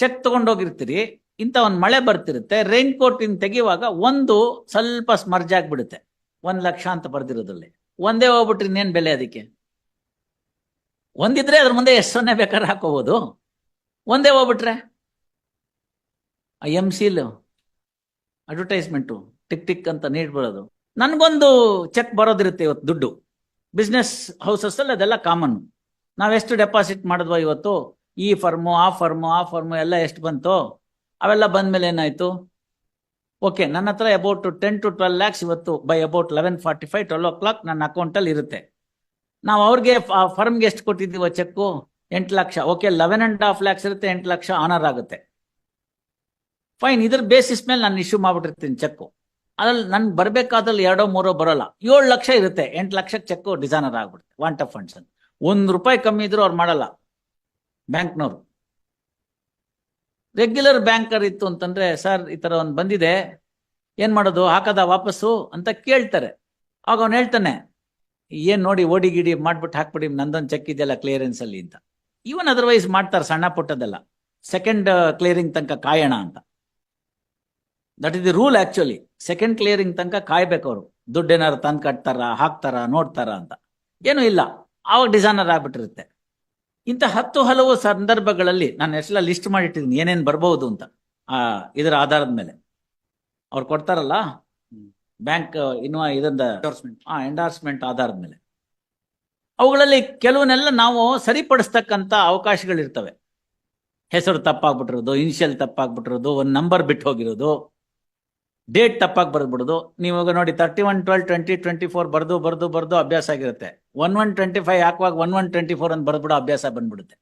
Check ತಗೊಂಡೋಗಿರ್ತೀರಿ ಇಂಥ ಒಂದು ಮಳೆ ಬರ್ತಿರುತ್ತೆ ರೈನ್ ಕೋಟ್ ಇನ್ ತೆಗೆಯುವಾಗ ಒಂದು ಸ್ವಲ್ಪ ಸ್ಮರ್ಜ್ ಆಗ್ಬಿಡುತ್ತೆ, ಒಂದ್ ಲಕ್ಷ ಅಂತ ಬರ್ದಿರೋದ್ರಲ್ಲಿ. ಒಂದೇ ಹೋಗ್ಬಿಟ್ರಿ ಇನ್ನೇನ್ ಬೆಲೆ ಅದಕ್ಕೆ? ಒಂದಿದ್ರೆ ಅದ್ರ ಮುಂದೆ ಎಷ್ಟು ಸೊನ್ನೆ ಬೇಕಾದ್ರೆ ಹಾಕೋಬಹುದು ಒಂದೇ ಹೋಗ್ಬಿಟ್ರೆ? M seal advertisement tick tick ಅಂತ ನೀಡ್ಬಿಡೋದು ನನ್ಗೊಂದು ಚೆಕ್ ಬರೋದಿರುತ್ತೆ ಇವತ್ತು ದುಡ್ಡು. ಬಿಸ್ನೆಸ್ ಹೌಸಸ್ ಅಲ್ಲಿ ಅದೆಲ್ಲ ಕಾಮನ್ ನಾವೆಷ್ಟು ಡೆಪಾಸಿಟ್ ಮಾಡಿದ್ವೋ ಇವತ್ತು? ಈ ಫರ್ಮು, ಆ ಫರ್ಮು ಆ ಫರ್ಮು ಎಲ್ಲ ಎಷ್ಟು ಬಂತು? ಅವೆಲ್ಲ ಬಂದ್ಮೇಲೆ ಏನಾಯ್ತು? ಓಕೆ, ನನ್ನ ಹತ್ರ about ten to twelve lakhs ಇವತ್ತು by about eleven forty five twelve o'clock ನನ್ನ ಅಕೌಂಟಲ್ಲಿ ಇರುತ್ತೆ. ನಾವು ಅವ್ರಿಗೆ ಫರ್ಮ್ಗೆ ಎಷ್ಟು ಕೊಟ್ಟಿದ್ದೀವೋ ಚೆಕ್ಕು? ಎಂಟು lakh. Okay eleven and half lakhs ಇರುತ್ತೆ, ಎಂಟು ಲಕ್ಷ ಆನರ್ ಆಗುತ್ತೆ. ಫೈನ್ ಇದ್ರ ಬೇಸಿಸ್ ಮೇಲೆ ನಾನು ಇಶ್ಯೂ ಮಾಡ್ಬಿಟ್ಟಿರ್ತೀನಿ ಚೆಕ್ಕು. ಅದ್ರಲ್ಲಿ ನನ್ಗೆ ಬರಬೇಕಾದಲ್ಲಿ ಎರಡೋ, ಮೂರೋ ಬರೋಲ್ಲ. ಏಳು ಲಕ್ಷ ಇರುತ್ತೆ, ಎಂಟು ಲಕ್ಷಕ್ಕೆ ಚೆಕ್ ಡಿಸೈನರ್ ಆಗ್ಬಿಡುತ್ತೆ ವಾಂಟ್ ಆಫ್ ಫಂಡ್ಸ್ ಒಂದ್ ರೂಪಾಯಿ ಕಮ್ಮಿ ಇದ್ರೂ ಅವ್ರು ಮಾಡಲ್ಲ. ಬ್ಯಾಂಕ್ನವರು. ರೆಗ್ಯುಲರ್ ಬ್ಯಾಂಕರ್ ಇತ್ತು ಅಂತಂದ್ರೆ, ಸರ್, ಈ ತರ ಒಂದು ಬಂದಿದೆ. ಏನ್ ಮಾಡೋದು? ಹಾಕದ ವಾಪಸ್ಸು? ಅಂತ ಕೇಳ್ತಾರೆ. ಆಗ ಅವನು ಹೇಳ್ತಾನೆ, ಏನ್ ನೋಡಿ ಓಡಿ ಗಿಡಿ ಮಾಡ್ಬಿಟ್ಟು ಹಾಕ್ಬಿಡಿ, ನಂದೊಂದು ಚೆಕ್ ಇದೆಯಲ್ಲ ಕ್ಲಿಯರೆನ್ಸ್ ಅಲ್ಲಿ ಅಂತ. ಇವನ್ ಅದರ್ವೈಸ್ ಮಾಡ್ತಾರೆ ಸಣ್ಣ ಪುಟ್ಟದೆಲ್ಲ ಸೆಕೆಂಡ್ ಕ್ಲಿಯರಿಂಗ್ ತನಕ ಕಾಯೋಣ ಅಂತ. That is the rule actually second clearing ತನಕ ಕಾಯ್ಬೇಕು ಅವರು. ದುಡ್ಡು ಏನಾರು ತಂದು ಕಟ್ತಾರ, ಹಾಕ್ತಾರ, ನೋಡ್ತಾರ ಅಂತ. ಏನು ಇಲ್ಲ. ಆವಾಗ ಡಿಸೈನರ್ ಆಗ್ಬಿಟ್ಟಿರುತ್ತೆ. ಇಂಥ ಹತ್ತು ಹಲವು ಸಂದರ್ಭಗಳಲ್ಲಿ ನಾನು ಎಷ್ಟೆಲ್ಲ ಲಿಸ್ಟ್ ಮಾಡಿಟ್ಟಿದ್ದೀನಿ ಏನೇನು ಬರ್ಬಹುದು ಅಂತ ಆ ಇದರ ಆಧಾರದ ಮೇಲೆ. ಅವ್ರು ಕೊಡ್ತಾರಲ್ಲ ಬ್ಯಾಂಕ್ ಇನ್ನು ಇದೊಂದು ಆ ಎಂಡಾರ್ಸ್ಮೆಂಟ್ ಆಧಾರದ ಮೇಲೆ. ಅವುಗಳಲ್ಲಿ ಕೆಲವನ್ನೆಲ್ಲ ನಾವು ಸರಿಪಡಿಸ್ತಕ್ಕಂತ ಅವಕಾಶಗಳಿರ್ತವೆ. ಹೆಸರು ತಪ್ಪಾಗ್ಬಿಟ್ಟಿರೋದು ಇನಿಷಿಯಲ್ ತಪ್ಪಾಗ್ಬಿಟ್ಟಿರೋದು ಒಂದು ನಂಬರ್ ಬಿಟ್ಟು ಹೋಗಿರೋದು ಡೇಟ್ ತಪ್ಪಾಗಿ ಬರೆದ್ಬಿಡೋದು. ನೀವು ಇವಾಗ ನೋಡಿ thirty one twelve twenty twenty four ಬರೆದು ಬರೆದು ಬರೆದು ಅಭ್ಯಾಸ ಆಗಿರುತ್ತೆ. ಒನ್ ಒನ್ ಟ್ವೆಂಟಿ ಫೈವ್ ಹಾಕುವಾಗ ಒನ್ ಒನ್ ಟ್ವೆಂಟಿ ಫೋರ್ ಅಂತ ಬರ್ದ್ಬಿಡೋ, ಅಭ್ಯಾಸ ಬಂದ್ಬಿಡುತ್ತೆ.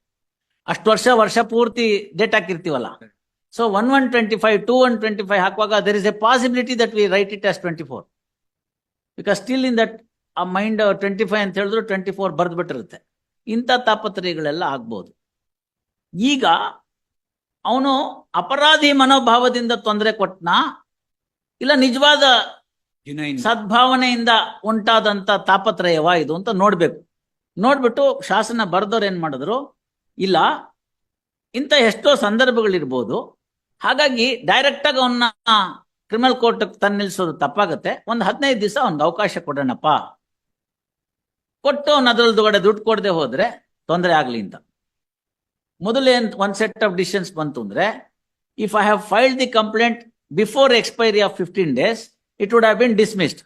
ಅಷ್ಟು ವರ್ಷ ವರ್ಷ ಪೂರ್ತಿ date ಹಾಕಿರ್ತೀವಲ್ಲ. So one one twenty five two one twenty five ಹಾಕುವಾಗ there is a possibility that we write it as twenty four because still in that ಆ ಮೈಂಡ್ ಟ್ವೆಂಟಿ ಫೈವ್ ಅಂತ ಹೇಳಿದ್ರು ಟ್ವೆಂಟಿ ಫೋರ್ ಬರ್ದ್ಬಿಟ್ಟಿರುತ್ತೆ. ಇಂಥ ತಾಪತ್ರಯಗಳೆಲ್ಲ ಆಗ್ಬೋದು. ಈಗ ಅವನು ಅಪರಾಧಿ ಮನೋಭಾವದಿಂದ ತೊಂದರೆ ಕೊಟ್ನಾ? ಇಲ್ಲ ನಿಜವಾದ ಸದ್ಭಾವನೆಯಿಂದ ಉಂಟಾದಂತ ತಾಪತ್ರಯವ ಇದು ಅಂತ ನೋಡ್ಬೇಕು. ನೋಡ್ಬಿಟ್ಟು ಶಾಸನ ಬರೆದವ್ರು ಏನ್ ಮಾಡಿದ್ರು? ಇಲ್ಲ ಇಂಥ ಎಷ್ಟೋ ಸಂದರ್ಭಗಳಿರ್ಬೋದು. ಹಾಗಾಗಿ ಡೈರೆಕ್ಟ್ ಆಗಿ ಅವನ್ನ ಕ್ರಿಮಿನಲ್ ಕೋರ್ಟ್ ತಂದು ನಿಲ್ಸೋದು ತಪ್ಪಾಗುತ್ತೆ. ಒಂದು ಹದಿನೈದು ದಿವಸ ಒಂದು ಅವಕಾಶ ಕೊಡೋಣಪ್ಪ. ಕೊಟ್ಟು ಅವ್ನು ಕಡೆ ದುಡ್ಡು ಕೊಡದೆ ಹೋದ್ರೆ ತೊಂದರೆ ಆಗ್ಲಿ ಅಂತ. ಮೊದಲೇನ್ ಒಂದ್ ಸೆಟ್ ಆಫ್ ಡಿಸಿಷನ್ಸ್ ಬಂತು ಅಂದ್ರೆ if I have filed the complaint before expiry of fifteen days it would have been dismissed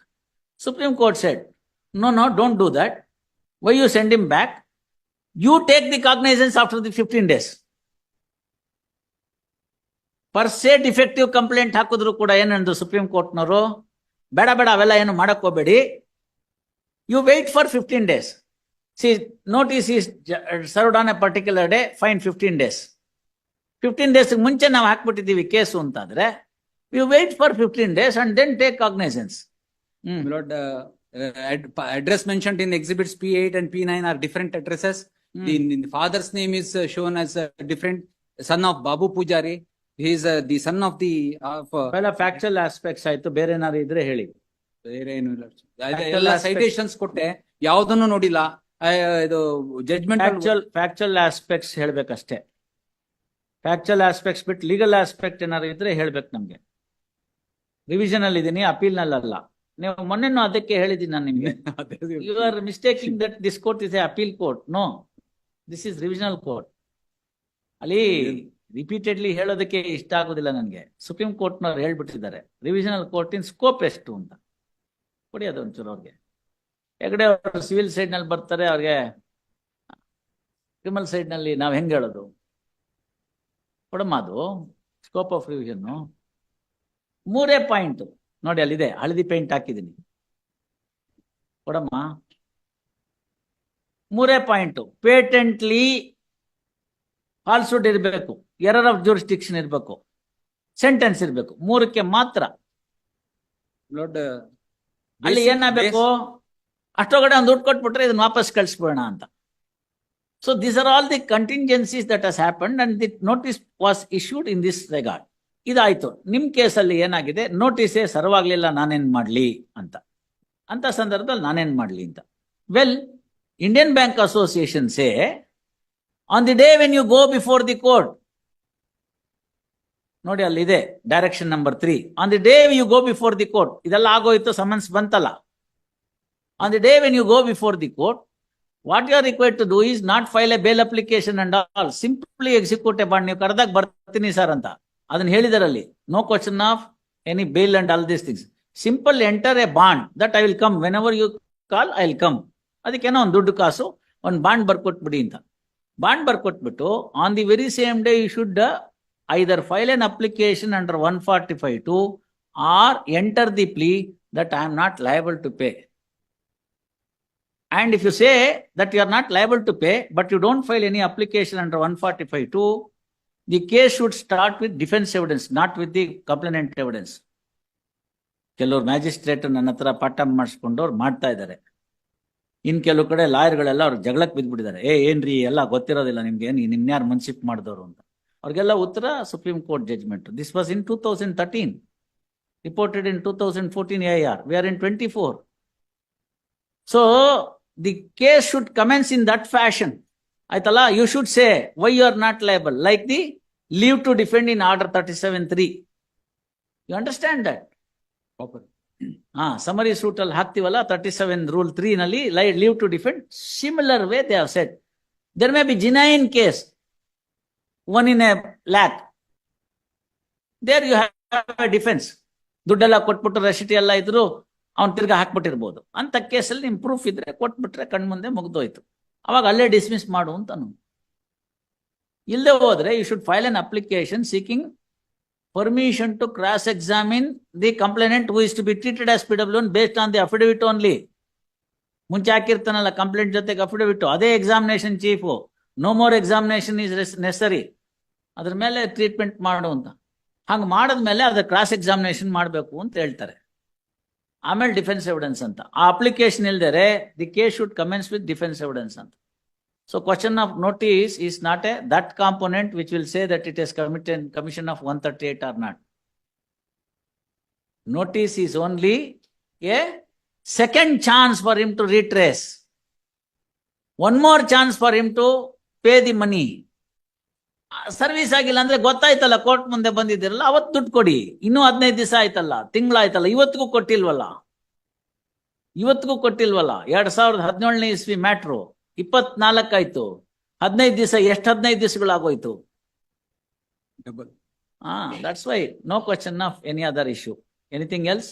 Supreme Court said no no don't do that why you send him back you take the cognizance after the fifteen days per se defective complaint ಹಾಕಿದ್ರು ಕೂಡ ಏನಂದ್ರು supreme ಕೋರ್ಟ್ನವರು ಬೇಡ ಬೇಡ, ಅವೆಲ್ಲ ಏನು ಮಾಡಕ್ಕೋಬೇಡಿ you wait for fifteen days see notice is served on a particular day fine fifteen days fifteen days ಮುಂಚೆ ನಾವು ಹಾಕ್ಬಿಟ್ಟಿದ್ದೀವಿ ಕೇಸು ಅಂತಾದ್ರೆ you wait for fifteen days and then take cognizance hmm Lord, uh, uh, ad- address mentioned in exhibits P8 and P9 are different addresses. The, the father's name is uh, shown as a different, son of Babu Pujari. He is uh, the son of the, of. uh, ಅವೆಲ್ಲ factual aspects ಆಯ್ತು ಬೇರೆ ಏನಾದ್ರು ಇದ್ರೆ ಹೇಳಿ ಬೇರೆ ಏನು ಇಲ್ಲ. ಅದೇ Factual ಎಲ್ಲ aspect. citations ಕೊಟ್ಟೆ, ಯಾವ್ದನ್ನು ನೋಡಿಲ್ಲ. ಆ, ಇದು judgment. ಫ್ಯಾಕ್ಚುಯಲ್ ಫ್ಯಾಕ್ಚುಯಲ್ ಆಸ್ಪೆಕ್ಟ್ಸ್ ಹೇಳ್ಬೇಕಷ್ಟೇ ಫ್ಯಾಕ್ಚುಯಲ್ ಆಸ್ಪೆಕ್ಟ್ಸ್ ಬಿಟ್ಟು ಲೀಗಲ್ ಆಸ್ಪೆಕ್ಟ್ ಏನಾದ್ರು ಇದ್ರೆ ಹೇಳ್ಬೇಕು ನಮ್ಗೆ ರಿವಿಷನ್ ಅಲ್ಲಿ ಇದ್ದೀನಿ ಅಪೀಲ್ನಲ್ಲಿ ಅಲ್ಲ ನೀವು ಮೊನ್ನೆನೂ ಅದಕ್ಕೆ ಹೇಳಿದ್ದೀನಿ ನಾನು ನಿಮ್ಗೆ. You are mistaking that this court is a appeal court no this is revisional court ಅಲ್ಲಿ ರಿಪೀಟೆಡ್ಲಿ ಹೇಳೋದಕ್ಕೆ ಇಷ್ಟ ಆಗೋದಿಲ್ಲ ನನಗೆ. ಸುಪ್ರೀಂ ಕೋರ್ಟ್ನವ್ರು ಹೇಳ್ಬಿಟ್ಟಿದ್ದಾರೆ. ರಿವಿಷನಲ್ ಕೋರ್ಟಿನ ಸ್ಕೋಪ್ ಎಷ್ಟು ಅಂತ. ಕೊಡಿ ಅದು ಒಂಚೂರು ಅವ್ರಿಗೆ. ಹೆಗಡೆ ಅವರು ಸಿವಿಲ್ ಸೈಡ್ನಲ್ಲಿ ಬರ್ತಾರೆ ಅವ್ರಿಗೆ ಕ್ರಿಮಿನಲ್ ಸೈಡ್ನಲ್ಲಿ ನಾವ್ ಹೆಂಗ್ ಹೇಳೋದು? ಕೊಡಮ್ಮ ಅದು. ಸ್ಕೋಪ್ ಆಫ್ ರಿವಿಷನ್ ಮೂರೇ ಪಾಯಿಂಟ್. ನೋಡಿ ಅಲ್ಲಿದೆ ಹಳದಿ ಪೇಂಟ್ ಹಾಕಿದ್ದೀನಿ. ಕೊಡಮ್ಮ. ಮೂರೇ ಪಾಯಿಂಟ್. ಪೇಟೆಂಟ್ಲಿ ಫಾಲ್ಸುಡ್ ಇರಬೇಕು. ಎರರ್ ಆಫ್ ಜೂರಿಸ್ಟಿಕ್ಷನ್ ಇರಬೇಕು. ಸೆಂಟೆನ್ಸ್ ಇರಬೇಕು. ಮೂರಕ್ಕೆ ಮಾತ್ರ. ಅಲ್ಲಿ ಏನಾಗಬೇಕು? ಅಷ್ಟೊಳಗಡೆ ಒಂದು ದುಡ್ಡು ಕೊಟ್ಬಿಟ್ರೆ ಇದನ್ನ ವಾಪಸ್ ಕಳಿಸ್ಬಿಡೋಣ ಅಂತ. So this are all the contingencies that has happen and the notice was issued in this regard ಇದಾಯ್ತು. ನಿಮ್ ಕೇಸಲ್ಲಿ ಏನಾಗಿದೆ? ನೋಟಿಸೇ ಸರ್ವಾಗ್ಲಿಲ್ಲ, ನಾನೇನ್ ಮಾಡ್ಲಿ ಅಂತ. ಅಂತ ಸಂದರ್ಭದಲ್ಲಿ ನಾನೇನ್ ಮಾಡ್ಲಿ ಅಂತ. Well Indian Bank Association say on the day when you go before the court ನೋಡಿ ಅಲ್ಲಿ ಇದೆ direction number three on the day you go before the court ಇದೆಲ್ಲ ಆಗೋಯ್ತು ಸಮನ್ಸ್ ಬಂತಲ್ಲ. On the day when you go before the court what you are required to do is not file a bail application and all simply execute a bond ನೀವು ಕರೆದಾಗ ಬರ್ತೀನಿ sir ಅಂತ. ಅದನ್ನ ಹೇಳಿದಾರಲ್ಲಿ no question of any bill and all these things simple enter a bond that I will come whenever you call I will come ಅದಕ್ಕೇನೋ ಒಂದು ದುಡ್ಡು ಕಾಸು ಒಂದು bond ಬರ್ಕೊಟ್ಬಿಡಿ ಅಂತ bond ಬರ್ಕೊಟ್ಬಿಟ್ಟು on the very same day you should either file an application under one forty five two or enter the plea that I am not liable to pay and if you say that you are not liable to pay but you don't file any application under one forty five two, the case should start with defence evidence not with the complainant evidence ಕೆಲವ್ರು magistrate ನನ್ನ ಹತ್ರ ಪಾಠ ಮಾಡಿಸ್ಕೊಂಡವ್ರು ಮಾಡ್ತಾ ಇದ್ದಾರೆ. ಇನ್ ಕೆಲವು ಕಡೆ ಲಾಯರ್ಗಳೆಲ್ಲ ಅವ್ರು ಜಗಳಕ್ಕೆ ಬಿದ್ದ್ಬಿಟ್ಟಿದ್ದಾರೆ ಏ, ಏನ್ರಿ, ಎಲ್ಲ ಗೊತ್ತಿರೋದಿಲ್ಲ ನಿಮ್ಗೆ ಏನ್ ನಿಮ್ನ್ಯಾರು ಮನ್ಸಿಪ್ ಮಾಡಿದವರು ಅಂತ. ಅವ್ರಿಗೆಲ್ಲ ಉತ್ತರ Supreme Court judgment this was in two thousand thirteen reported in two thousand fourteen A R V R in twenty four so the case should commence in that fashion ಆಯ್ತಲ್ಲ? You should say why you are not liable like the leave to defend in order thirty seven three you understand that ಹಾ summary suit ಅಲ್ಲಿ ಹಾಕ್ತಿವಲ್ಲ? Thirty seven rule three ನಲ್ಲಿ leave to defend similar way they have set there may be genuine case one in a lakh there you have a defence ದುಡ್ಡೆಲ್ಲ ಕೊಟ್ಬಿಟ್ಟು ರೆಸಿಟಿ ಎಲ್ಲ ಇದ್ರು ಅವ್ನ್ ತಿರ್ಗಾ ಹಾಕ್ಬಿಟ್ಟಿರ್ಬೋದು. ಅಂತ ಕೇಸಲ್ಲಿ ನಿಮ್ ಪ್ರೂಫ್ ಇದ್ರೆ ಕೊಟ್ಬಿಟ್ರೆ ಕಣ್ಮುಂದೆ ಮುಗ್ದೋಯ್ತು. ಅವಾಗ ಅಲ್ಲೇ ಡಿಸ್ಮಿಸ್ ಮಾಡು ಅಂತನು ಇಲ್ಲದೆ ಹೋದ್ರೆ you should file an application seeking permission to cross examine the complainant who is to be treated as P W based on the affidavit only ಮುಂಚೆ ಹಾಕಿರ್ತಾನಲ್ಲ ಕಂಪ್ಲೇಂಟ್ ಜೊತೆಗೆ ಅಫಿಡವಿಟ್ ಅದೇ examination chief no more examination is necessary ಅದ್ರ ಮೇಲೆ treatment ಮಾಡು ಅಂತ. ಹಂಗೆ ಮಾಡಿದ್ಮೇಲೆ ಅದ್ರ ಕ್ರಾಸ್ ಎಕ್ಸಾಮಿನೇಷನ್ ಮಾಡಬೇಕು ಅಂತ ಹೇಳ್ತಾರೆ. ಆಮೇಲೆ ಡಿಫೆನ್ಸ್ ಎವಿಡೆನ್ಸ್ ಅಂತ ಆ application ಇಲ್ದರೆ the case should commence with defence evidence ಅಂತ so question of notice is not a that component which will say that it is committed commission of one thirty-eight or not. Notice is only a second chance for him to retrace. One more chance for him to pay the money. Service ಆಗಿಲ್ಲ ಅಂದ್ರೆ ಗೊತ್ತಾಯ್ತಲ್ಲ court ಮುಂದೆ ಬಂದಿದ್ದೀರಲ್ಲ ಅವತ್ತು ದುಡ್ಡು ಕೊಡಿ. ಇನ್ನೂ ಹದಿನೈದು ದಿವಸ ಆಯ್ತಲ್ಲ ತಿಂಗಳಾಯ್ತಲ್ಲ ಇವತ್ತಿಗೂ ಕೊಟ್ಟಿಲ್ವಲ್ಲ? ಇವತ್ತಿಗೂ ಕೊಟ್ಟಿಲ್ವಲ್ಲ? ಎರಡ್ ಸಾವಿರದ ಹದಿನೇಳನೇ ಇಸ್ವಿ ಮ್ಯಾಟ್ರು ಇಪ್ಪತ್ನಾಲ್ಕಾಯ್ತು ಹದಿನೈದು ದಿವಸ ಎಷ್ಟು ಹದಿನೈದು ದಿವಸಗಳಾಗೋಯ್ತು ಡಬಲ್ ಹಾ that's why no question of any other issue anything else